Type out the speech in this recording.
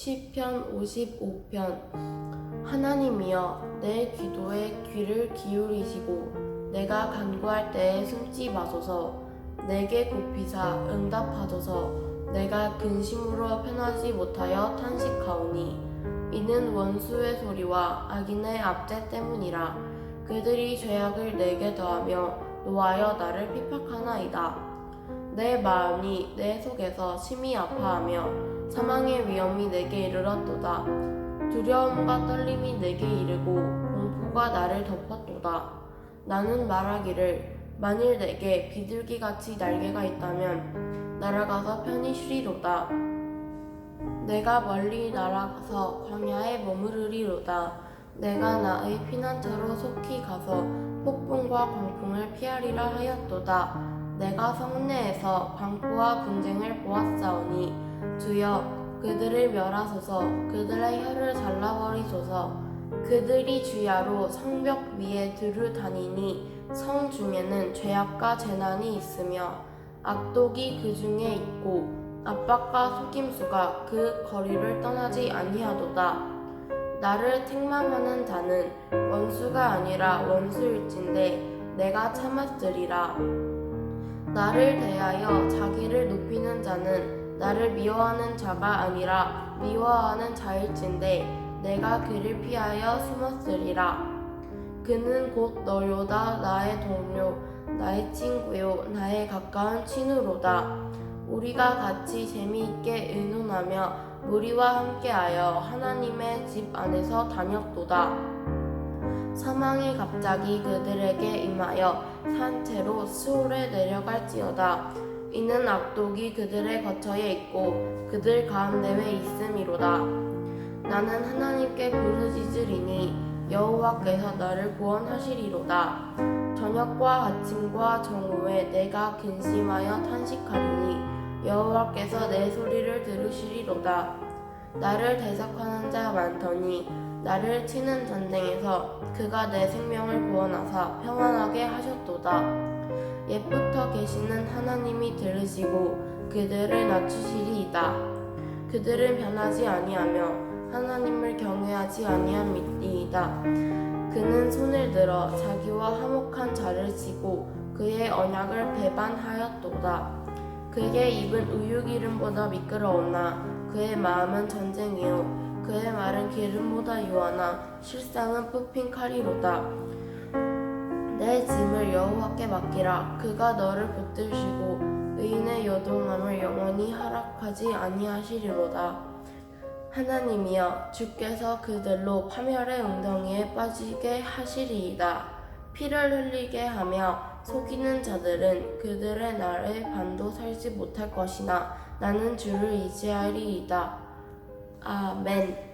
시편 55편. 하나님이여 내 기도에 귀를 기울이시고 내가 간구할 때에 숨지 마소서. 내게 굽히사 응답하소서. 내가 근심으로 편하지 못하여 탄식하오니. 이는 원수의 소리와 악인의 압제 때문이라. 그들이 죄악을 내게 더하며 노하여 나를 핍박하나이다 내 마음이 내 속에서 심히 아파하며 사망의 위험이 내게 이르렀도다. 두려움과 떨림이 내게 이르고 공포가 나를 덮었도다. 나는 말하기를 만일 내게 비둘기 같이 날개가 있다면 날아가서 편히 쉬리로다. 내가 멀리 날아가서 광야에 머무르리로다. 내가 나의 피난처로 속히 가서 폭풍과 광풍을 피하리라 하였도다. 내가 성내에서 광포와 분쟁을 보았사오니 주여 그들을 멸하소서. 그들의 혀를 잘라버리소서. 그들이 주야로 성벽 위에 두루 다니니 성 중에는 죄악과 재난이 있으며 악독이 그 중에 있고 압박과 속임수가 그 거리를 떠나지 아니하도다. 나를 책망하는 자는 원수가 아니라 원수일진데 내가 참았으리라 나를 대하여 자기를 높이는 자는 나를 미워하는 자가 아니라 미워하는 자일진데 내가 그를 피하여 숨었으리라. 그는 곧 너요다 나의 동료 나의 친구요 나의 가까운 친구로다. 우리가 같이 재미있게 의논하며 무리와 함께하여 하나님의 집 안에서 다녔도다. 사망이 갑자기 그들에게 임하여 산 채로 수월에 내려갈지어다. 이는 악독이 그들의 거처에 있고 그들 가운데 에 있음이로다. 나는 하나님께 부르짖으리니 여호와께서 나를 구원하시리로다. 저녁과 아침과 정오에 내가 근심하여 탄식하리니 여호와께서 내 소리를 들으시리로다. 나를 대적하는 자 많더니 나를 치는 전쟁에서 그가 내 생명을 구원하사 평안하게 하셨도다. 옛부터 계시는 하나님이 들으시고 그들을 낮추시리이다. 그들은 변하지 아니하며 하나님을 경외하지 아니함이니이다. 그는 손을 들어 자기와 화목한 자를 치고 그의 언약을 배반하였도다. 그의 입은 우유기름보다 미끄러우나 그의 마음은 전쟁이요 그의 말은 기름보다 유하나 실상은 뽑힌 칼이로다. 내 짐을 여호와께 맡기라. 그가 너를 붙드시고 의인의 여동함을 영원히 하락하지 아니하시리로다. 하나님이여 주께서 그들로 파멸의 웅덩이에 빠지게 하시리이다. 피를 흘리게 하며 속이는 자들은 그들의 날에 반도 살지 못할 것이나 나는 주를 의지하리이다. 아멘.